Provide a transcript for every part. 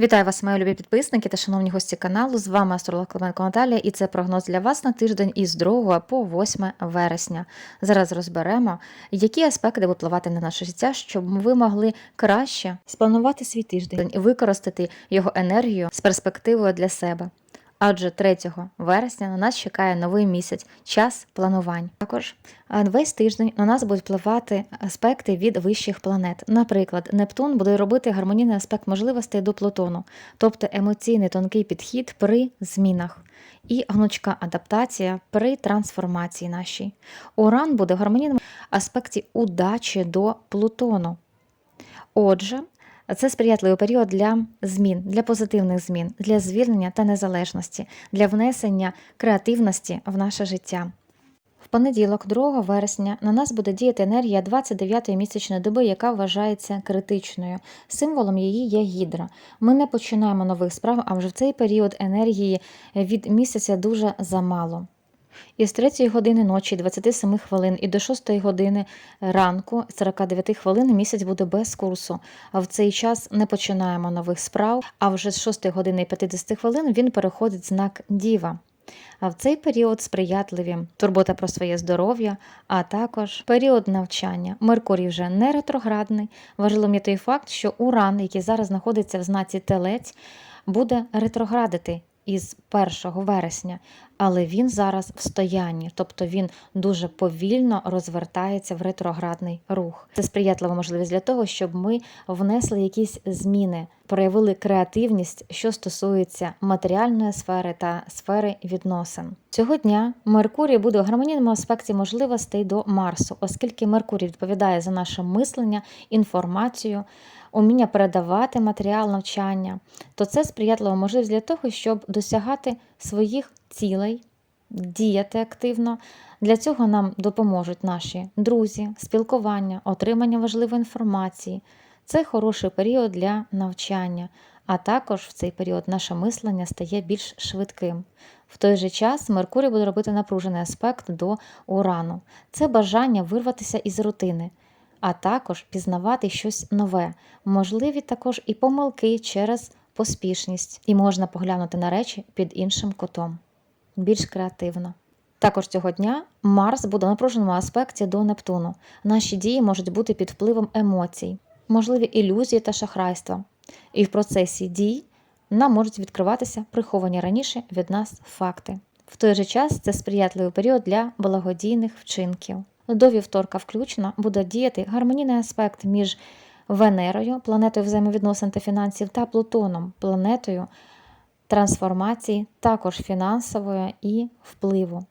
Вітаю вас, мої любі підписники та шановні гості каналу. З вами астролог Клименко Наталія, і це прогноз для вас на тиждень із 2 по 8 вересня. Зараз розберемо, які аспекти випливати на наше життя, щоб ви могли краще спланувати свій тиждень і використати його енергію з перспективою для себе. Адже 3 вересня на нас чекає новий місяць, час планувань. Також весь тиждень на нас будуть впливати аспекти від вищих планет. Наприклад, Нептун буде робити гармонійний аспект можливостей до Плутону, тобто емоційний тонкий підхід при змінах. І гнучка адаптація при трансформації нашій. Уран буде в гармонійному аспекті удачі до Плутону. Отже, це сприятливий період для змін, для позитивних змін, для звільнення та незалежності, для внесення креативності в наше життя. В понеділок, 2 вересня, на нас буде діяти енергія 29-ї місячної доби, яка вважається критичною. Символом її є гідра. Ми не починаємо нових справ, а вже в цей період енергії від місяця дуже замало. Із 3 години ночі 27 хвилин і до 6 години ранку 49 хвилин місяць буде без курсу. А в цей час не починаємо нових справ, а вже з 6 години і 50 хвилин він переходить знак Діва. А в цей період сприятливі турбота про своє здоров'я, а також період навчання. Меркурій вже не ретроградний. Важливим є той факт, що Уран, який зараз знаходиться в знаці Телець, буде ретроградити із 1 вересня, але він зараз в стоянні, тобто він дуже повільно розвертається в ретроградний рух. Це сприятлива можливість для того, щоб ми внесли якісь зміни, проявили креативність, що стосується матеріальної сфери та сфери відносин. Цього дня Меркурій буде у гармонійному аспекті можливостей до Марсу, оскільки Меркурій відповідає за наше мислення, інформацію уміння передавати матеріал навчання, то це сприятлива можливість для того, щоб досягати своїх цілей, діяти активно. Для цього нам допоможуть наші друзі, спілкування, отримання важливої інформації. Це хороший період для навчання, а також в цей період наше мислення стає більш швидким. В той же час Меркурій буде робити напружений аспект до урану. Це бажання вирватися із рутини а також пізнавати щось нове, можливі також і помилки через поспішність, і можна поглянути на речі під іншим кутом, більш креативно. Також цього дня Марс буде в напруженому аспекті до Нептуну. Наші дії можуть бути під впливом емоцій, можливі ілюзії та шахрайства. І в процесі дій нам можуть відкриватися приховані раніше від нас факти. В той же час це сприятливий період для благодійних вчинків. До вівторка включно буде діяти гармонійний аспект між Венерою, планетою взаємовідносин та фінансів, та Плутоном, планетою трансформації, також фінансової і впливу.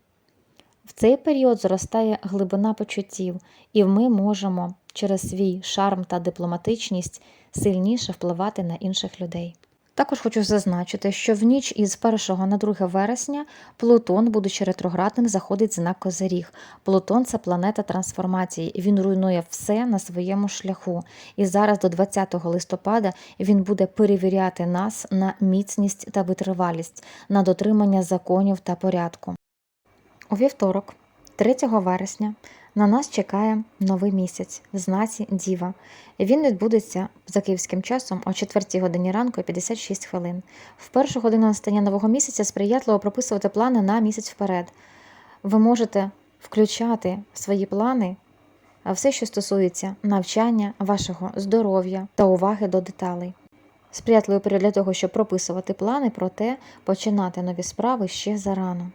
В цей період зростає глибина почуттів, і ми можемо через свій шарм та дипломатичність сильніше впливати на інших людей. Також хочу зазначити, що в ніч із 1 на 2 вересня Плутон, будучи ретроградним, заходить знак Козиріг. Плутон це планета трансформації, він руйнує все на своєму шляху. І зараз до 20 листопада він буде перевіряти нас на міцність та витривалість, на дотримання законів та порядку. У вівторок, 3 вересня, на нас чекає новий місяць в знаці Діва. Він відбудеться за київським часом о 4 годині ранку і 56 хвилин. В першу годину настання нового місяця сприятливо прописувати плани на місяць вперед. Ви можете включати в свої плани все, що стосується навчання, вашого здоров'я та уваги до деталей. Сприятливий період для того, щоб прописувати плани, проте починати нові справи ще зарано.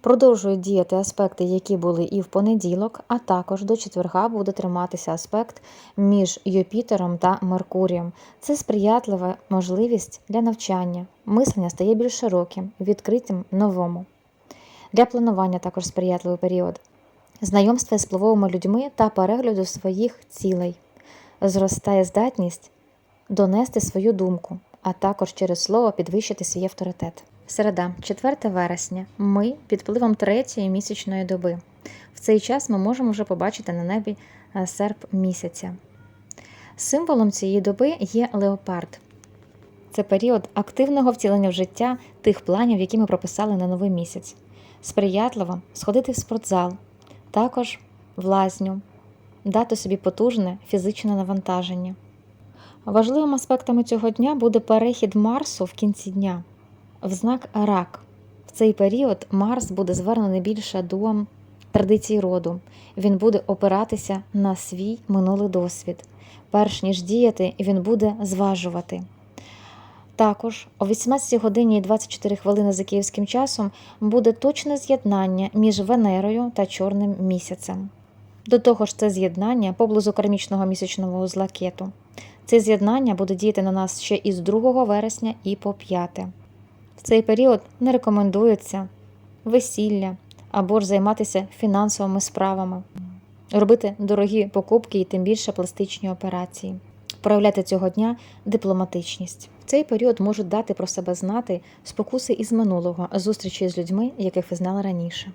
Продовжують діяти аспекти, які були і в понеділок, а також до четверга буде триматися аспект між Юпітером та Меркурієм. Це сприятлива можливість для навчання. Мислення стає більш широким, відкритим новому. Для планування також сприятливий період. Знайомства з впливовими людьми та перегляду своїх цілей. Зростає здатність донести свою думку, а також через слово підвищити свій авторитет. Середа, 4 вересня. Ми під впливом третьої місячної доби. В цей час ми можемо вже побачити на небі е, серп місяця. Символом цієї доби є леопард. Це період активного втілення в життя тих планів, які ми прописали на новий місяць. Сприятливо сходити в спортзал, також в лазню, дати собі потужне фізичне навантаження. Важливим аспектами цього дня буде перехід Марсу в кінці дня в знак Рак. В цей період Марс буде звернений більше до традицій роду. Він буде опиратися на свій минулий досвід. Перш ніж діяти, він буде зважувати. Також о 18 годині 24 хвилини за київським часом буде точне з'єднання між Венерою та Чорним місяцем. До того ж, це з'єднання поблизу кармічного місячного узла кету. Це з'єднання буде діяти на нас ще із 2 вересня і по 5. В цей період не рекомендується весілля або ж займатися фінансовими справами, робити дорогі покупки і тим більше пластичні операції, проявляти цього дня дипломатичність. В цей період можуть дати про себе знати спокуси із минулого, зустрічі з людьми, яких ви знали раніше.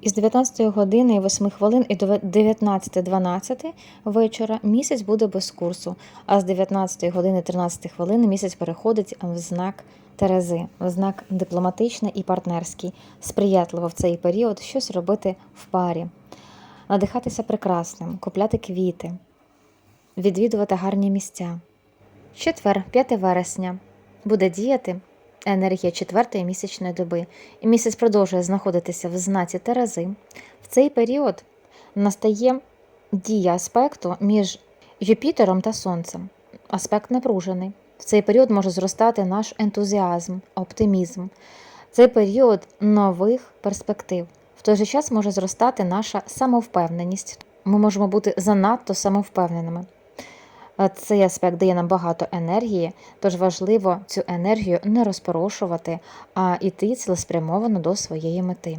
Із 19 години і 8 хвилин і до 19.12 вечора місяць буде без курсу, а з 19 години 13 хвилин місяць переходить в знак Терези, знак дипломатичний і партнерський, сприятливо в цей період щось робити в парі, надихатися прекрасним, купляти квіти, відвідувати гарні місця. Четвер, 5 вересня, буде діяти енергія четвертої місячної доби, і місяць продовжує знаходитися в знаці Терези. В цей період настає дія аспекту між Юпітером та Сонцем. Аспект напружений. В цей період може зростати наш ентузіазм, оптимізм. Цей період нових перспектив. В той же час може зростати наша самовпевненість. Ми можемо бути занадто самовпевненими. Цей аспект дає нам багато енергії, тож важливо цю енергію не розпорошувати, а йти цілеспрямовано до своєї мети.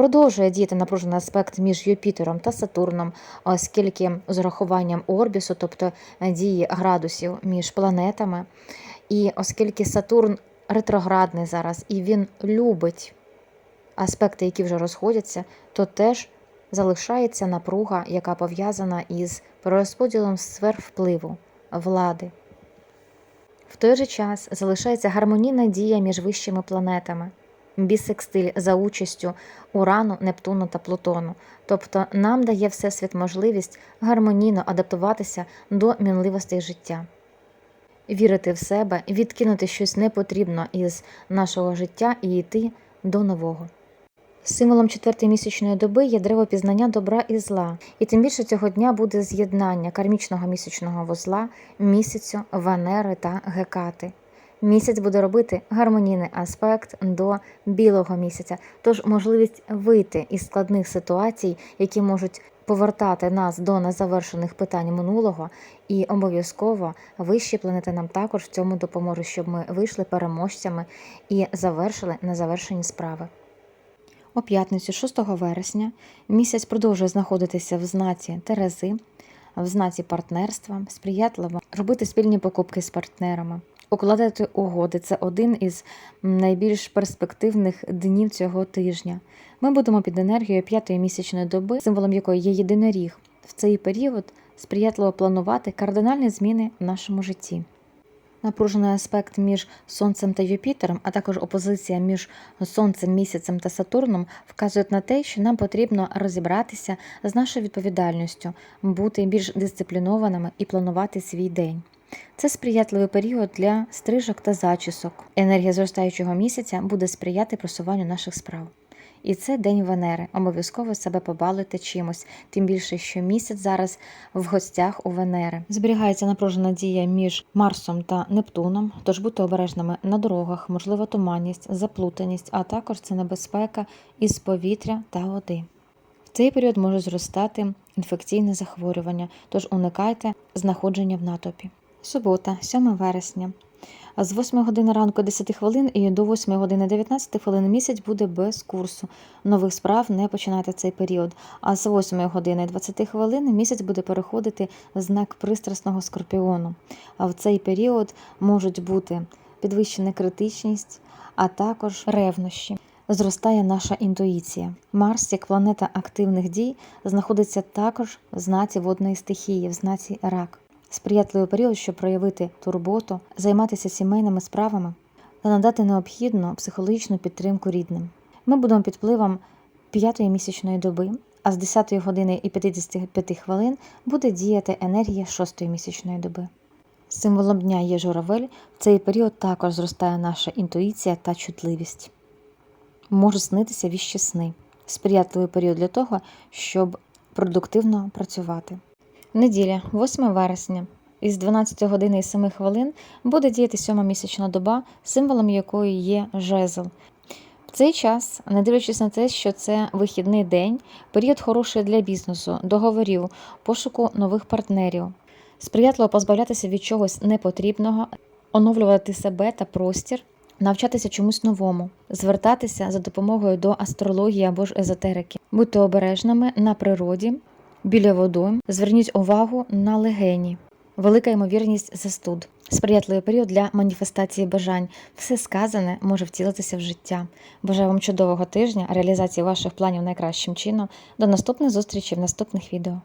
Продовжує діяти напружений аспект між Юпітером та Сатурном, оскільки з урахуванням орбісу, тобто дії градусів між планетами, і оскільки Сатурн ретроградний зараз і він любить аспекти, які вже розходяться, то теж залишається напруга, яка пов'язана із перерозподілом сфер впливу, влади. В той же час залишається гармонійна дія між вищими планетами, бісекстиль за участю Урану, Нептуну та Плутону. Тобто нам дає Всесвіт можливість гармонійно адаптуватися до мінливостей життя, вірити в себе, відкинути щось непотрібно із нашого життя і йти до нового. Символом четвертої місячної доби є древо пізнання добра і зла, і тим більше цього дня буде з'єднання кармічного місячного вузла, місяцю, Венери та Гекати. Місяць буде робити гармонійний аспект до білого місяця, тож можливість вийти із складних ситуацій, які можуть повертати нас до незавершених питань минулого, і обов'язково вищі планети нам також в цьому допоможуть, щоб ми вийшли переможцями і завершили незавершені справи. У п'ятницю, 6 вересня, місяць продовжує знаходитися в знаці Терези, в знаці партнерства, сприятливо робити спільні покупки з партнерами, укладати угоди. Це один із найбільш перспективних днів цього тижня. Ми будемо під енергією п'ятої місячної доби, символом якої є єдиноріг. В цей період сприятливо планувати кардинальні зміни в нашому житті. Напружений аспект між Сонцем та Юпітером, а також опозиція між Сонцем, місяцем та Сатурном вказують на те, що нам потрібно розібратися з нашою відповідальністю, бути більш дисциплінованими і планувати свій день. Це сприятливий період для стрижок та зачісок. Енергія зростаючого місяця буде сприяти просуванню наших справ. І це день Венери. Обов'язково себе побалуйте чимось, тим більше, що місяць зараз в гостях у Венери. Зберігається напружена дія між Марсом та Нептуном, тож будьте обережними на дорогах, можлива туманність, заплутаність, а також це небезпека із повітря та води. В цей період може зростати інфекційне захворювання, тож уникайте знаходження в натовпі. Субота, 7 вересня. З 8 години ранку 10 хвилин і до 8 години 19 хвилин місяць буде без курсу. Нових справ не починайте цей період. А з 8 години 20 хвилин місяць буде переходити в знак пристрасного скорпіону. А в цей період можуть бути підвищена критичність, а також ревнощі. Зростає наша інтуїція. Марс, як планета активних дій, знаходиться також в знаці водної стихії, в знаці рак сприятливий період, щоб проявити турботу, займатися сімейними справами та надати необхідну психологічну підтримку рідним. Ми будемо під впливом п'ятої місячної доби, а з 10 години і 55 хвилин буде діяти енергія шостої місячної доби. Символом дня є журавель. В цей період також зростає наша інтуїція та чутливість. Можуть снитися віщі сни. Сприятливий період для того, щоб продуктивно працювати. Неділя, 8 вересня. Із 12 години і 7 хвилин буде діяти сьома місячна доба, символом якої є жезл. В цей час, не дивлячись на те, що це вихідний день, період хороший для бізнесу, договорів, пошуку нових партнерів, сприятливо позбавлятися від чогось непотрібного, оновлювати себе та простір, навчатися чомусь новому, звертатися за допомогою до астрології або ж езотерики, будьте обережними на природі, біля водойм, зверніть увагу на легені. Велика ймовірність застуд, сприятливий період для маніфестації бажань. Все сказане може втілитися в життя. Бажаю вам чудового тижня, реалізації ваших планів найкращим чином. До наступних зустрічей в наступних відео.